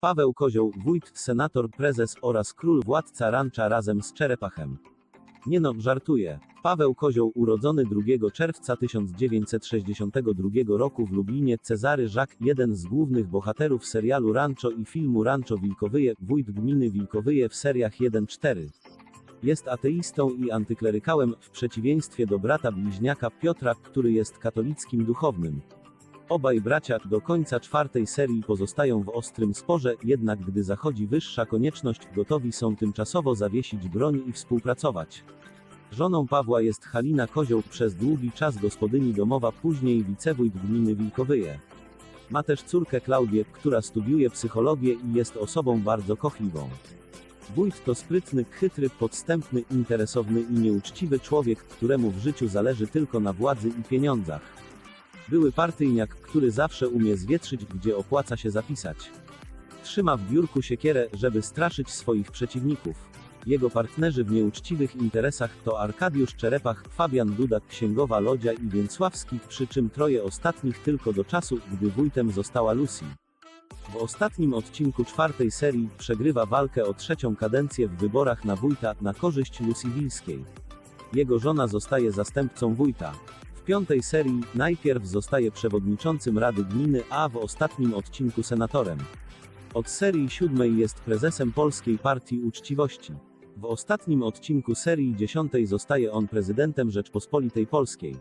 Paweł Kozioł, wójt, senator, prezes oraz król władca rancza razem z Czerepachem. Nie no, żartuję. Paweł Kozioł, urodzony 2 czerwca 1962 roku w Lublinie, Cezary Żak, jeden z głównych bohaterów serialu Rancho i filmu Rancho Wilkowyje, wójt gminy Wilkowyje w seriach 1-4. Jest ateistą i antyklerykałem, w przeciwieństwie do brata bliźniaka Piotra, który jest katolickim duchownym. Obaj bracia do końca czwartej serii pozostają w ostrym sporze, jednak gdy zachodzi wyższa konieczność, gotowi są tymczasowo zawiesić broń i współpracować. Żoną Pawła jest Halina Kozioł, przez długi czas gospodyni domowa, później wicewójt gminy Wilkowyje. Ma też córkę Klaudię, która studiuje psychologię i jest osobą bardzo kochliwą. Wójt to sprytny, chytry, podstępny, interesowny i nieuczciwy człowiek, któremu w życiu zależy tylko na władzy i pieniądzach. Były partyjniak, który zawsze umie zwietrzyć, gdzie opłaca się zapisać. Trzyma w biurku siekierę, żeby straszyć swoich przeciwników. Jego partnerzy w nieuczciwych interesach to Arkadiusz Czerepach, Fabian Dudak, Księgowa Lodzia i Więcławski, przy czym troje ostatnich tylko do czasu, gdy wójtem została Lucy. W ostatnim odcinku czwartej serii przegrywa walkę o trzecią kadencję w wyborach na wójta na korzyść Lucy Wilskiej. Jego żona zostaje zastępcą wójta. Piątej serii najpierw zostaje przewodniczącym Rady Gminy, a w ostatnim odcinku senatorem. Od serii siódmej jest prezesem Polskiej Partii Uczciwości. W ostatnim odcinku serii dziesiątej zostaje on prezydentem Rzeczpospolitej Polskiej.